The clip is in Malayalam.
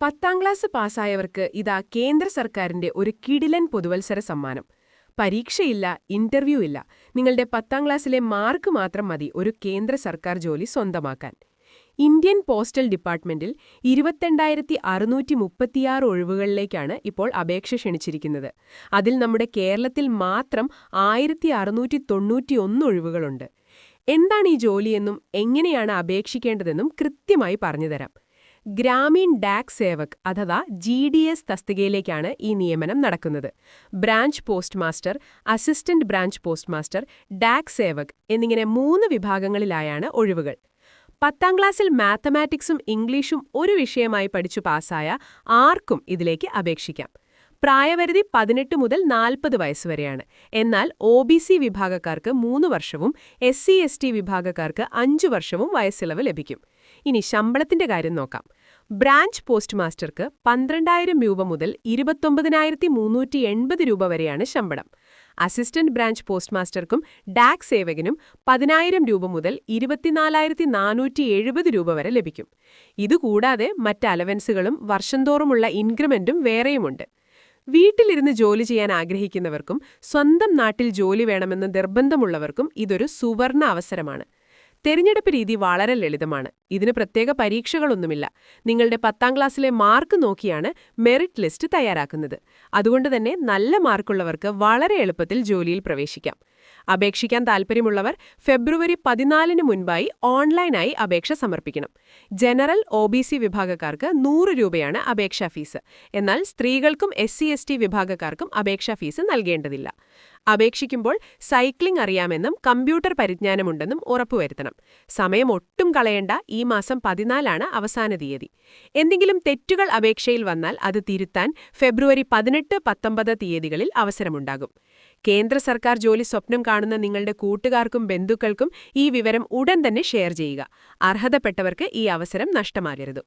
പത്താം ക്ലാസ് പാസ്സായവർക്ക് ഇതാ കേന്ദ്ര സർക്കാരിന്റെ ഒരു കിടിലൻ പൊതുവത്സര സമ്മാനം. പരീക്ഷയില്ല ഇന്റർവ്യൂ ഇല്ല നിങ്ങളുടെ പത്താം ക്ലാസ്സിലെ മാർക്ക് മാത്രം മതി ഒരു കേന്ദ്ര സർക്കാർ ജോലി സ്വന്തമാക്കാൻ. ഇന്ത്യൻ പോസ്റ്റൽ ഡിപ്പാർട്ട്മെന്റിൽ ഇരുപത്തെണ്ടായിരത്തി അറുന്നൂറ്റി മുപ്പത്തിയാറ് ഒഴിവുകളിലേക്കാണ് ഇപ്പോൾ അപേക്ഷ ക്ഷണിച്ചിരിക്കുന്നത്. അതിൽ നമ്മുടെ കേരളത്തിൽ മാത്രം ആയിരത്തി അറുന്നൂറ്റി തൊണ്ണൂറ്റിയൊന്ന് ഒഴിവുകളുണ്ട്. എന്താണ് ഈ ജോലിയെന്നും എങ്ങനെയാണ് അപേക്ഷിക്കേണ്ടതെന്നും കൃത്യമായി പറഞ്ഞുതരാം. ഗ്രാമീൺ ഡാക് സേവക് അഥവാ ജി ഡി എസ് തസ്തികയിലേക്കാണ് ഈ നിയമനം നടക്കുന്നത്. Branch post master assistant branch post master Dak Sevak എന്നിങ്ങനെ മൂന്ന് വിഭാഗങ്ങളിലായാണ് ഒഴിവുകൾ. പത്താം ക്ലാസ്സിൽ മാത്തമാറ്റിക്സും ഇംഗ്ലീഷും ഒരു വിഷയമായി പഠിച്ചു പാസ്സായ ആർക്കും ഇതിലേക്ക് അപേക്ഷിക്കാം. പ്രായപരിധി പതിനെട്ട് മുതൽ നാൽപ്പത് വയസ്സുവരെയാണ് എന്നാൽ ഒ ബി സി വിഭാഗക്കാർക്ക് മൂന്ന് വർഷവും എസ് സി എസ് ടി വിഭാഗക്കാർക്ക് അഞ്ചു വർഷവും വയസ്സിളവ് ലഭിക്കും. ഇനി ശമ്പളത്തിന്റെ കാര്യം നോക്കാം. ബ്രാഞ്ച് പോസ്റ്റ് മാസ്റ്റർക്ക് പന്ത്രണ്ടായിരം രൂപ മുതൽ ഇരുപത്തൊമ്പതിനായിരത്തി മുന്നൂറ്റി എൺപത് രൂപ വരെയാണ് ശമ്പളം. അസിസ്റ്റന്റ് ബ്രാഞ്ച് പോസ്റ്റ് മാസ്റ്റർക്കും ഡാക് സേവകനും പതിനായിരം രൂപ മുതൽ ഇരുപത്തിനാലായിരത്തി നാനൂറ്റി എഴുപത് രൂപ വരെ ലഭിക്കും. ഇതുകൂടാതെ മറ്റ് അലവൻസുകളും വർഷംതോറുമുള്ള ഇൻക്രിമെന്റും വേറെയുമുണ്ട്. വീട്ടിലിരുന്ന് ജോലി ചെയ്യാൻ ആഗ്രഹിക്കുന്നവർക്കും സ്വന്തം നാട്ടിൽ ജോലി വേണമെന്ന് നിർബന്ധമുള്ളവർക്കും ഇതൊരു സുവർണ അവസരമാണ്. തെരഞ്ഞെടുപ്പ് രീതി വളരെ ലളിതമാണ്. ഇതിന് പ്രത്യേക പരീക്ഷകളൊന്നുമില്ല. നിങ്ങളുടെ പത്താം ക്ലാസ്സിലെ മാർക്ക് നോക്കിയാണ് മെറിറ്റ് ലിസ്റ്റ് തയ്യാറാക്കുന്നത്. അതുകൊണ്ട് തന്നെ നല്ല മാർക്കുള്ളവർക്ക് വളരെ എളുപ്പത്തിൽ ജോലിയിൽ പ്രവേശിക്കാം. അപേക്ഷിക്കാൻ താൽപ്പര്യമുള്ളവർ ഫെബ്രുവരി പതിനാലിന് മുൻപായി ഓൺലൈനായി അപേക്ഷ സമർപ്പിക്കണം. ജനറൽ ഒ വിഭാഗക്കാർക്ക് നൂറ് രൂപയാണ് അപേക്ഷാ ഫീസ്. എന്നാൽ സ്ത്രീകൾക്കും എസ് സി വിഭാഗക്കാർക്കും അപേക്ഷാ ഫീസ് നൽകേണ്ടതില്ല. അപേക്ഷിക്കുമ്പോൾ സൈക്ലിംഗ് അറിയാമെന്നും കമ്പ്യൂട്ടർ പരിജ്ഞാനമുണ്ടെന്നും ഉറപ്പുവരുത്തണം. സമയം ഒട്ടും കളയേണ്ട ഈ മാസം പതിനാലാണ് അവസാന തീയതി. എന്തെങ്കിലും തെറ്റുകൾ അപേക്ഷയിൽ വന്നാൽ അത് തിരുത്താൻ ഫെബ്രുവരി പതിനെട്ട് പത്തൊമ്പത് തീയതികളിൽ അവസരമുണ്ടാകും. കേന്ദ്ര സർക്കാർ ജോലി സ്വപ്നം കാണുന്ന നിങ്ങളുടെ കൂട്ടുകാർക്കും ബന്ധുക്കൾക്കും ഈ വിവരം ഉടൻ തന്നെ ഷെയർ ചെയ്യുക. അർഹതപ്പെട്ടവർക്ക് ഈ അവസരം നഷ്ടമാകരുത്.